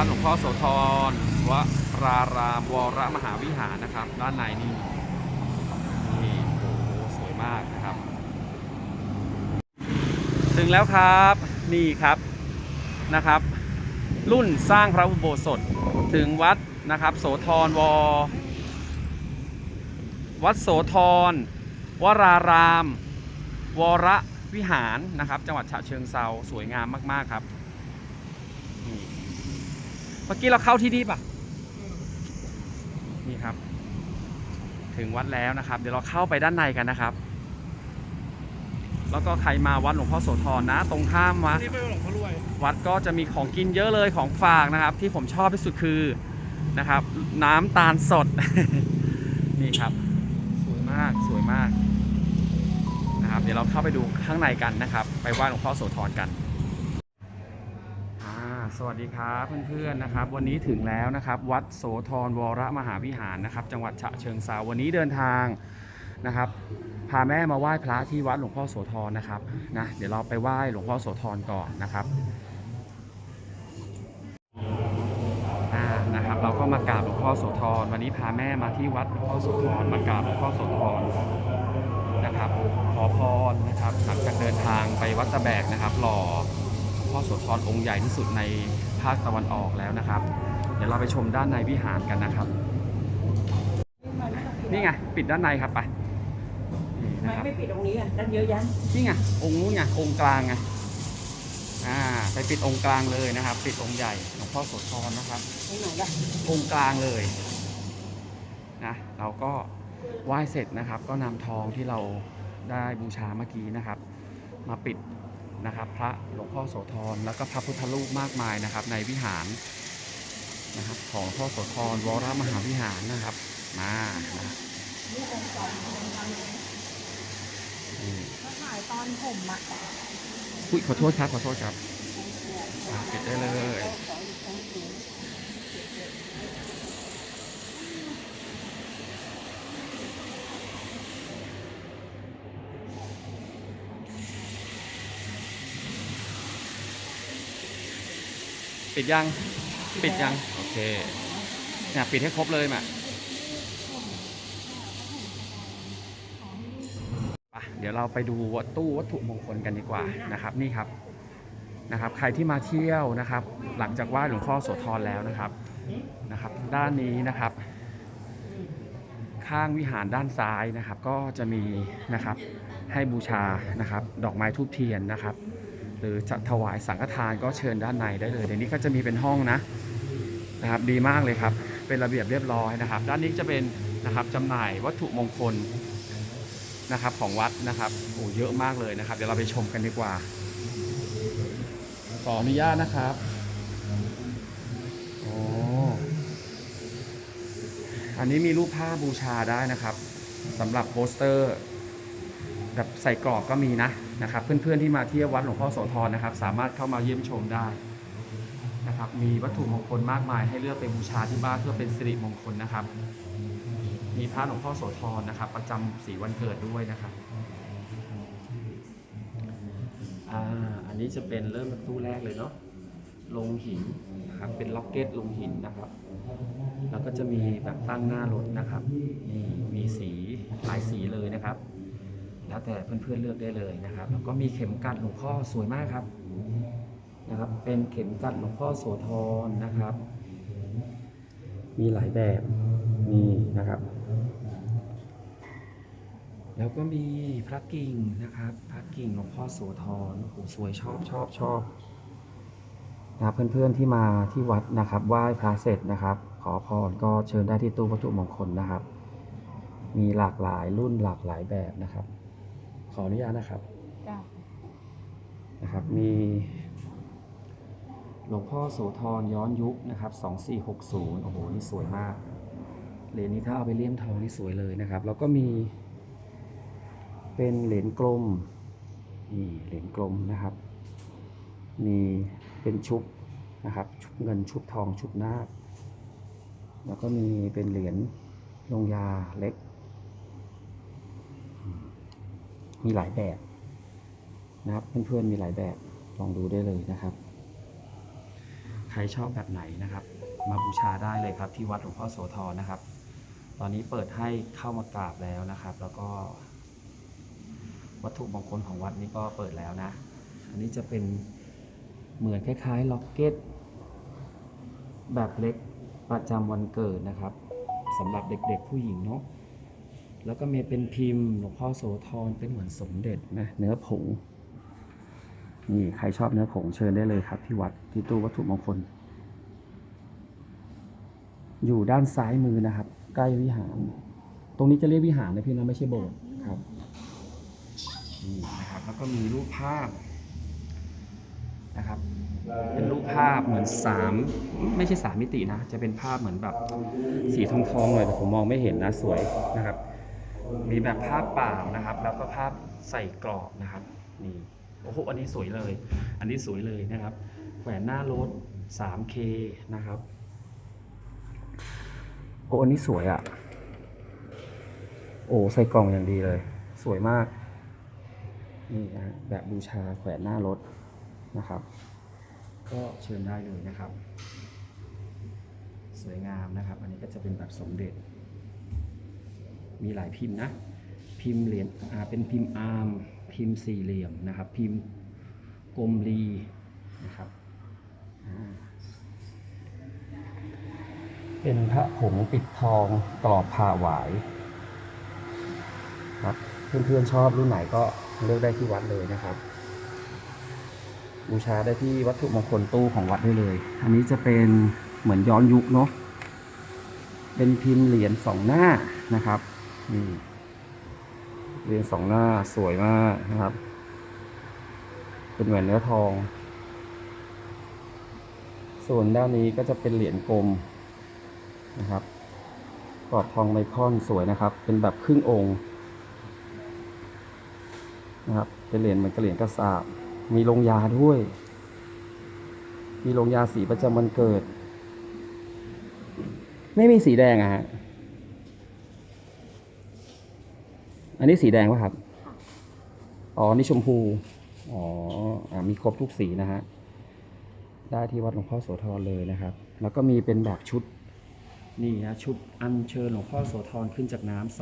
วัดหลวงพ่อโสธรวรารามวรมหาวิหารนะครับ ด้านในนี่นี่โอ้โหสวยมากนะครับ ถึงแล้วครับนี่ครับนะครับ รุ่นสร้างพระอุโบสถถึงวัดนะครับ โสธรววัดโสธรวราราม วรวิหารนะครับ จังหวัดฉะเชิงเซาสวยงามมาก ๆ ครับ นี่ มื่อกี้เราเข้าที่นี่ปะนี่ครับ ถึงวัดแล้วนะครับ เดี๋ยวเราเข้าไปด้านในกันนะครับ แล้วก็ใครมาวัดหลวงพ่อโสธรนะ ตรงข้ามวัด นี่ไม่หลงพระรวย วัดก็จะมีของกินเยอะเลยของฝากนะครับ ที่ผมชอบที่สุดคือนะครับ น้ำตาลสด นี่ครับ สวยมากสวยมากนะครับ เดี๋ยวเราเข้าไปดูข้างในกันนะครับ ไปไหว้หลวงพ่อโสธรกันอ่า สวัสดีครับเพื่อนๆนะครับ วันนี้ถึงแล้วนะครับ วัดโสธรวรมหาวิหารนะครับ จังหวัดฉะเชิงเซาวันนี้เดินทางนะครับ พาแม่มาไหว้พระที่วัดหลวงพ่อโสธรนะครับนะเดี๋ยวเราไปไหว้หลวงพ่อโสธรก่อนนะครับอ่านะครับ เราก็มากราบหลวงพ่อโสธรวันนี้พาแม่มาที่วัดหลวงพ่อโสธรมากราบหลวงพ่อโสธรนะครับ ขอพรนะครับ หลังจากเดินทางไปวัดตะแบกนะครับหล่อ พ่อโสธรองค์ใหญ่ที่สุดในภาคตะวันออกแล้วนะครับ เดี๋ยวเราไปชมด้านในวิหารกันนะครับ นี่ไงปิดด้านในครับไปนี่ทำไมนะครับ ไม่ปิดตรงนี้อะนั่นเยอะแยะนี่ไงองค์นู้นไงองค์กลางไงอ่าไปปิดองค์กลางเลยนะครับ ปิดองค์ใหญ่หลวงพ่อโสธรนะครับตรงไหนล่ะองค์กลางเลยนะเราก็ไหว้เสร็จนะครับ ก็นำทองที่เราได้บูชาเมื่อกี้นะครับ มาปิด นะครับ พระหลวงพ่อโสธรแล้วก็พระพุทธรูปมากมายนะครับ ในวิหารนะครับ ของหลวงพ่อโสธรวรมหาวิหารนะครับ มานะครับนี่มาถ่ายตอนผมอะอุ๊ยขอโทษครับขอโทษครับอ่าปิดได้เลย ปิดยัง ปิดยัง โอเคเนี่ยปิดให้ครบเลยมาเดี๋ยวเราไปดูวัตตู้วัตถุมงคลกันดีกว่านะครับ นี่ครับนะครับ ใครที่มาเที่ยวนะครับ หลังจากไหว้หลวงพ่อโสธรแล้วนะครับนะครับ ด้านนี้นะครับ ข้างวิหารด้านซ้ายนะครับ ก็จะมีนะครับให้บูชานะครับ ดอกไม้ทูบเทียนนะครับ หรือจะถวายสังฆทานก็เชิญด้านในได้เลยเดี๋ยวนี้ก็จะมีเป็นห้องนะนะครับดีมากเลยครับ เป็นระเบียบเรียบร้อยนะครับ ด้านนี้จะเป็นนะครับจำหน่ายวัตถุมงคลนะครับของวัดนะครับโอ้เยอะมากเลยนะครับ เดี๋ยวเราไปชมกันดีกว่า ขออนุญาตนะครับโอ้อันนี้มีรูปภาบูชาได้นะครับสำหรับโปสเตอร์ แบบใส่กรอบก็มีนะ นะครับเพื่อนๆที่มาเที่ยววัดหลวงพ่อโสธรนะครับ สามารถเข้ามาเยี่ยมชมได้นะครับ มีวัตถุมงคลมากมายให้เลือกไปบูชาที่บ้านเพื่อเป็นสิริมงคลนะครับ มีพระหลวงพ่อโสธรนะครับ ประจำสีวันเกิดด้วยนะครับอันนี้จะเป็นเริ่มตู้แรกเลยเนาะลงหินนะครับเป็นล็อกเก็ตลงหินนะครับ แล้วก็จะมีแบบตั้งหน้ารถนะครับนี่มีสีหลายสีเลยนะครับ แล้วแต่เพื่อนๆเลือกได้เลยนะครับ แล้วก็มีเข็มกัดหลวงพ่อสวยมากครับนะครับ เป็นเข็มกัดหลวงพ่อโสธรนะครับ มีหลายแบบนี่นะครับ แล้วก็มีพระกิ่งนะครับ พระกิ่งหลวงพ่อโสธรโอ้โหสวยชอบชอบชอบนะครับเพื่อนๆที่มาที่วัดนะครับไหว้พระเสร็จนะครับ ขอพรก็เชิญได้ที่ตู้วัตถุมงคลนะครับ มีหลากหลายรุ่นหลากหลายแบบนะครับ ขออนุญาตนะครับจ้ะนะครับ มีหลวงพ่อโสธรย้อนยุคนะครับ2460 โอ้โห นี่สวยมาก เหรียญนี้ถ้าเอาไปเลี่ยมทองนี่สวยเลยนะครับ แล้วก็มีเป็นเหรียญกลม นี่เหรียญกลมนะครับ มีเป็นชุบนะครับ ชุบเงินชุบทองชุบนาคแล้วก็มีเป็นเหรียญลงยาเล็ก มีหลายแบบนะครับเพื่อนๆมีหลายแบบลองดูได้เลยนะครับ ใครชอบแบบไหนนะครับ มาบูชาได้เลยครับ ที่วัดหลวงพ่อโสธรนะครับ ตอนนี้เปิดให้เข้ามากราบแล้วนะครับ แล้วก็ วัตถุมงคลของวัดนี้ก็เปิดแล้วนะ อันนี้จะเป็นเหมือนคล้ายๆล็อกเก็ตแบบเล็กประจำวันเกิดนะครับสำหรับเด็กๆผู้หญิงเนาะ แล้วก็มีเป็นพิมพ์หลวงพ่อโสธรเป็นเหมือนสมเด็จนะเนื้อผงนี่ใครชอบเนื้อผงเชิญได้เลยครับ ที่วัดที่ตู้วัตถุมงคล อยู่ด้านซ้ายมือนะครับ ใกล้วิหาร ตรงนี้จะเรียกวิหารนะพี่นะไม่ใช่โบสถ์ครับนี่นะครับแล้วก็มีรูปภาพนะครับ เป็นรูปภาพเหมือนสามไม่ใช่สามมิตินะ จะเป็นภาพเหมือนแบบสีทองๆหน่อยแต่ผมมองไม่เห็นนะสวยนะครับ มีแบบภาพเปล่านะครับ แล้วก็ภาพใส่กรอบนะครับนี่โอ้โหอันนี้สวยเลย อันนี้สวยเลยนะครับแขวนหน้ารถ 3K นะครับโอ้อันนี้สวยอะ่ะ โอ้ใส่กล่องอย่างดีเลย สวยมาก นี่นะแบบบูชาแขวนหน้ารถนะครับ ก็เชิญได้เลยนะครับ สวยงามนะครับ อันนี้ก็จะเป็นแบบสมเด็จ มีหลายพิมพ์นะ พิมพ์เหรียญอ่าเป็นพิมพ์อาร์ม พิมพ์สี่เหลี่ยมนะครับ พิมพ์กลมรีนะครับ เป็นพระผงปิดทองกรอบผ่าหวายครับเพื่อนๆชอบรุ่นไหนก็เลือกได้ที่วัดเลยนะครับ บูชาได้ที่วัตถุมงคลตู้ของวัดได้เลย อันนี้จะเป็นเหมือนย้อนยุคเนาะเป็นพิมพ์เหรียญสองหน้านะครับ นี่เหรียญสองหน้าสวยมากนะครับ เป็นแหวนเนื้อทอง ส่วนด้านนี้ก็จะเป็นเหรียญกลมนะครับกรอบทองไมคอนสวยนะครับ เป็นแบบครึ่งองค์นะครับ เป็นเหรียญเหมือนกับเหรียญกระสาบ มีลงยาด้วย มีลงยาสีประจำวันเกิด ไม่มีสีแดงอะฮะ อันนี้สีแดงป่ะครับ อ๋อ นี่ชมพู อ๋ออ่ามีครบทุกสีนะฮะ ได้ที่วัดหลวงพ่อโสธรเลยนะครับ แล้วก็มีเป็นแบบชุด นี่นะชุดอัญเชิญหลวงพ่อโสธรขึ้นจากน้ำ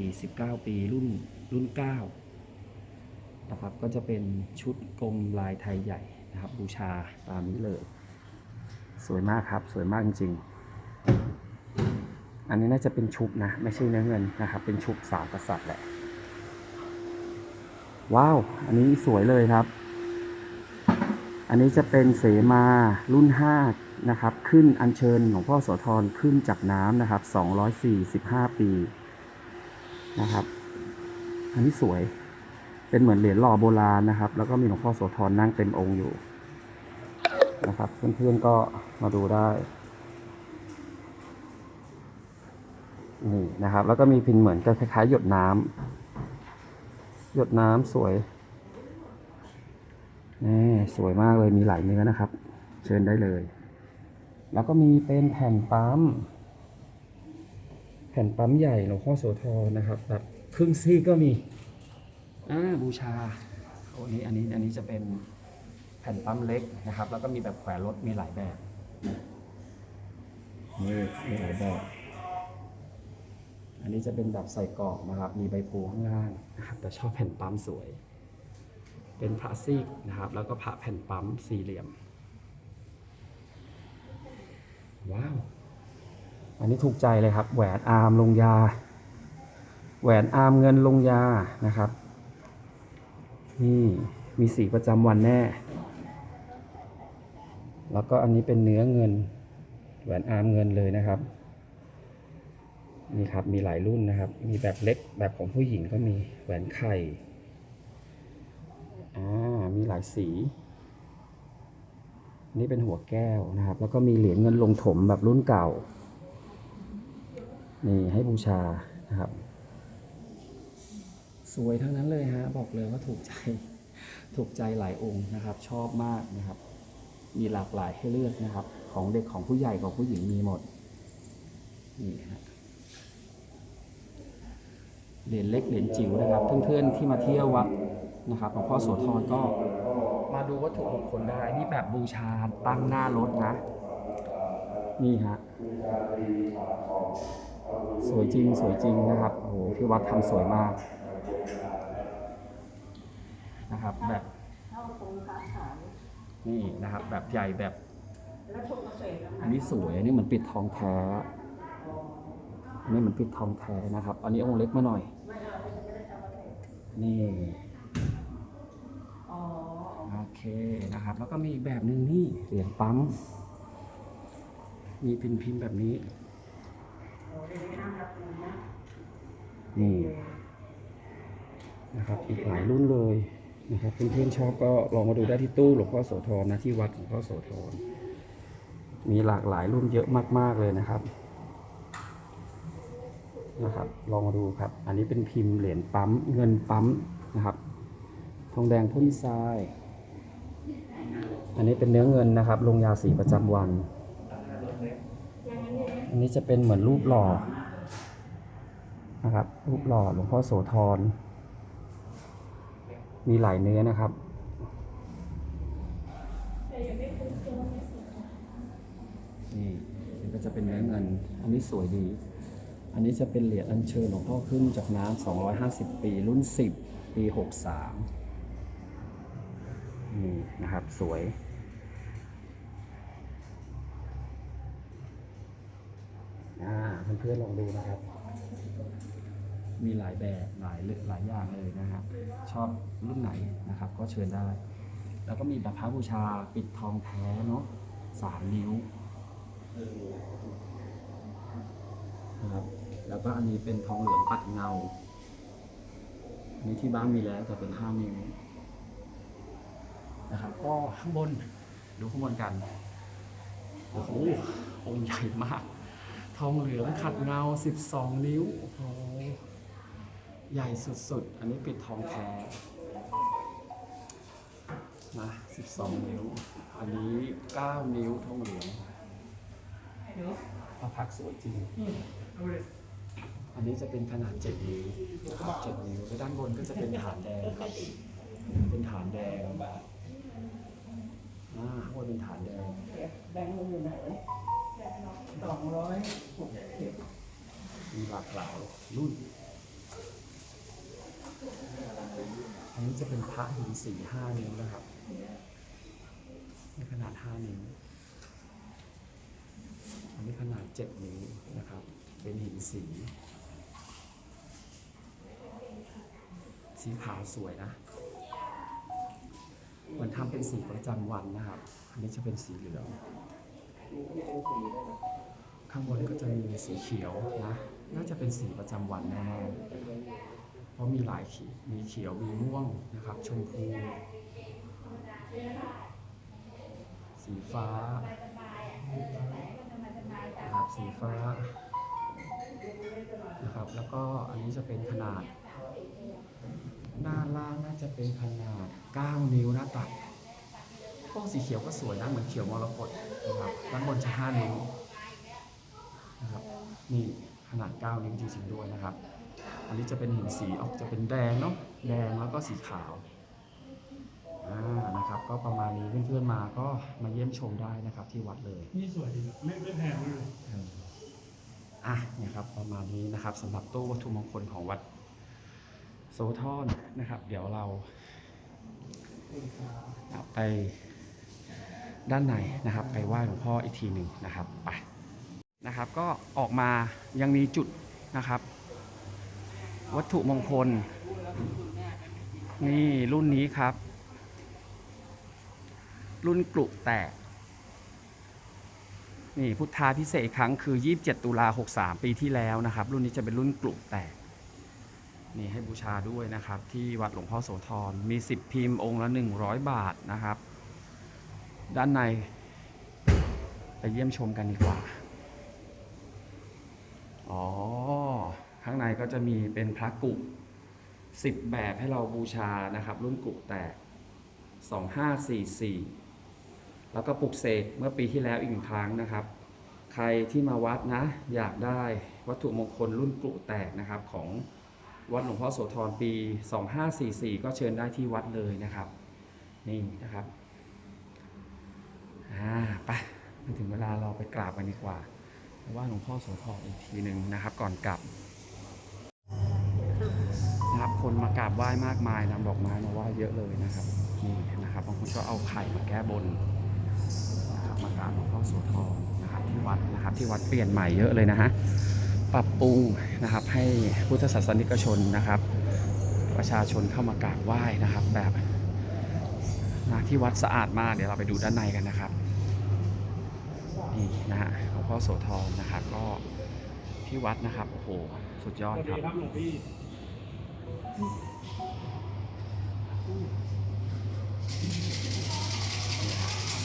249 ปีรุ่นรุ่น 9 นะครับ ก็จะเป็นชุดกลมลายไทยใหญ่นะครับบูชาตามนี้เลย สวยมากครับ สวยมากจริงๆ อันนี้น่าจะเป็นชุบนะ ไม่ใช่เนื้อเงินนะครับ เป็นชุบสามกษัตริย์แหละ ว้าว อันนี้สวยเลยครับ อันนี้จะเป็นเสมารุ่น5นะครับ ขึ้นอัญเชิญหลวงพ่อโสธรขึ้นจากน้ำนะครับ245ปีนะครับ อันนี้สวย เป็นเหมือนเหรียญหล่อโบราณนะครับ แล้วก็มีหลวงพ่อโสธรนั่งเต็มองค์อยู่นะครับ เพื่อนๆก็มาดูได้ นี่นะครับ แล้วก็มีพินเหมือนกับคล้ายๆหยดน้ำหยดน้ำสวยนี่สวยมากเลยมีหลายเนื้อนะครับ เชิญได้เลย แล้วก็มีเป็นแผ่นปั๊มแผ่นปั๊มใหญ่หลวงพ่อโสธรนะครับแบบครึ่งซี่ก็มีอ่าบูชาโอ้นี้อันนี้อันนี้จะเป็นแผ่นปั๊มเล็กนะครับ แล้วก็มีแบบแขวนรถมีหลายแบบนี่มีหลายแบบ อันนี้จะเป็นแบบใส่กรอบนะครับ มีใบโพข้างล่างนะครับ แต่ชอบแผ่นปั๊มสวย เป็นพระซีกนะครับ แล้วก็พระแผ่นปั๊มสี่เหลี่ยม ว้าว อันนี้ถูกใจเลยครับ แหวนอาร์มลงยา แหวนอาร์มเงินลงยานะครับ นี่มีสีประจำวันแน่ แล้วก็อันนี้เป็นเนื้อเงิน แหวนอาร์มเงินเลยนะครับ นี่ครับมีหลายรุ่นนะครับ มีแบบเล็กแบบของผู้หญิงก็มีแหวนไข่อ่ามีหลายสี นี่เป็นหัวแก้วนะครับ แล้วก็มีเหรียญเงินลงถมแบบรุ่นเก่า นี่ให้บูชานะครับ สวยทั้งนั้นเลยฮะบอกเลยว่าถูกใจถูกใจหลายองค์นะครับ ชอบมากนะครับ มีหลากหลายให้เลือกนะครับ ของเด็กของผู้ใหญ่ของผู้หญิงมีหมดนี่ฮะ เหรียญเล็กเหรียญจิ๋วนะครับ เพื่อนๆที่มาเที่ยววัดนะครับหลวงพ่อโสธรก็มาดูวัตถุมงคลได้นี่แบบบูชาตั้งหน้ารถนะ นี่ฮะสวยจริงสวยจริงนะครับโอ้โหที่วัดทำสวยมากนะครับแบบเข้าตรงขาขายนี่นะครับแบบใหญ่แบบแล้วถูกเกษตรอันนี้สวยอันนี้เหมือนปิดทองแท้ อันนี้เหมือนปิดทองแท้นะครับ อันนี้องค์เล็กมาหน่อย นี่อ๋อโอเคนะครับ แล้วก็มีอีกแบบหนึ่งนี่เหรียญปั๊ม มีพิมพ์พิมพ์แบบนี้ นี่นะครับอีกหลายรุ่นเลยนะครับเพื่อนๆชอบก็ลองมาดูได้ที่ตู้หลวงพ่อโสธรนะที่วัดหลวงพ่อโสธรมีหลากหลายรุ่นเยอะมากๆเลยนะครับ นะครับ ลองมาดูครับ อันนี้เป็นพิมพ์เหรียญปั๊มเงินปั๊มนะครับ ทองแดงพ่นทราย อันนี้เป็นเนื้อเงินนะครับ ลงยาสีประจำวัน อันนี้จะเป็นเหมือนรูปหล่อนะครับ รูปหล่อหลวงพ่อโสธร มีหลายเนื้อนะครับนี่นี่ก็จะเป็นเนื้อเงิน อันนี้สวยดี อันนี้จะเป็นเหรียญอัญเชิญหลวงพ่อขึ้นจากน้ำ250 ปีรุ่น 10 ปี 63 นี่นะครับสวย อ่าเพื่อนๆลองดูนะครับ มีหลายแบบหลายเลือกหลายอย่างเลยนะครับ ชอบรุ่นไหนนะครับ ก็เชิญได้ แล้วก็มีแบบพระบูชาปิดทองแท้เนาะสามนิ้วนะครับแล้ว ก็อันนี้เป็นทองเหลืองปัดเงา อันนี้ที่บ้านมีแล้วแต่เป็นห้านิ้วนะครับ ก็ข้างบนดูข้างบนกัน โอ้โห องค์ใหญ่มาก ทองเหลืองขัดเงา 12 นิ้ว โอ้โห ใหญ่สุดๆ อันนี้ปิดทองแท้นะ12 นิ้ว อันนี้ 9 นิ้วทองเหลืองพระพักตร์สวยจริง อันนี้จะเป็นขนาด 7 นิ้วนะครับ7นิ้วแล้วด้านบนก็จะเป็นฐานแดงครับ เป็นฐานแดงอ่าข้างบนเป็นฐานแดง แบงค์มันอยู่ไหนสองร้อยหกสิบมีหลากหลายรุ่น อันนี้จะเป็นพระหินสีห้านิ้วนะครับนี่ขนาดห้านิ้ว อันนี้ขนาดเจ็ดนิ้วนะครับ เป็นหินสี สีขาวสวยนะเหมือนทำเป็นสีประจำวันนะครับ อันนี้จะเป็นสีเหลือง ข้างบนก็จะมีสีเขียวนะ น่าจะเป็นสีประจำวันแน่ๆเพราะมีหลายขีมีเขียว มีม่วงนะครับ ชมพู สีฟ้านะครับสีฟ้านะครับ แล้วก็อันนี้จะเป็นขนาด หน้าล่างน่าจะเป็นขนาด 9 นิ้วหน้าตัดพวกสีเขียวก็สวยนะเหมือนเขียวมรกตนะครับด้านบนจะ 5 นิ้วนะครับนี่ขนาด 9 นิ้วจริงๆด้วยนะครับ อันนี้จะเป็นหินสีออกจะเป็นแดงเนาะแดงแล้วก็สีขาวอ่านะครับก็ประมาณนี้เพื่อนๆมาก็มาเยี่ยมชมได้นะครับที่วัดเลย นี่สวยดีไม่ไม่แพงเลยเอออะเนี่ยครับประมาณนี้นะครับสำหรับตู้วัตถุมงคลของวัด โสธรนนะครับ เดี๋ยวเราไปด้านในนะครับ ไปไหว้หลวงพ่ออีกทีหนึ่งนะครับไปนะครับ ก็ออกมายังมีจุดนะครับ วัตถุมงคล นี่รุ่นนี้ครับ รุ่นกลุแตกนี่พุทธาพิเศษครั้งคือ 27 ตุลา 63 ปีที่แล้วนะครับ รุ่นนี้จะเป็นรุ่นกลุ่มแตก นี่ให้บูชาด้วยนะครับ ที่วัดหลวงพ่อโสธรมี 10 พิมพ์องค์ละ 100 บาทนะครับ ด้านในไปเยี่ยมชมกันดีกว่า อ๋อ ข้างในก็จะมีเป็นพระกุ10แบบให้เราบูชานะครับ รุ่นกุแตก 2544 แล้วก็ปลุกเสกเมื่อปีที่แล้วอีกหนึ่งครั้งนะครับ ใครที่มาวัดนะ อยากได้วัตถุมงคลรุ่นกลุแตกนะครับของ วัดหลวงพ่อโสธรปี 2544 ก็เชิญได้ที่วัดเลยนะครับ นี่นะครับอ่าไปมาถึงเวลาเราไปกราบกันดีกว่าว่าหลวงพ่อโสธรอีกทีหนึ่งนะครับ ก่อนกลับนะครับคนมากราบไหว้มากมายนำดอกไม้มาไหว้เยอะเลยนะครับนี่นะครับบางคนก็เอาไข่มาแก้บนนะครับมากราบหลวงพ่อโสธรนะครับที่วัดนะครับที่วัดเปลี่ยนใหม่เยอะเลยนะฮะ ปรับปรุงนะครับให้พุทธศาสนิกชนนะครับ ประชาชนเข้ามากราบไหว้นะครับ แบบนะที่วัดสะอาดมากเดี๋ยวเราไปดูด้านในกันนะครับนี่นะฮะหลวงพ่อโสธรนะครับก็ที่วัดนะครับโอ้โหสุดยอดครับ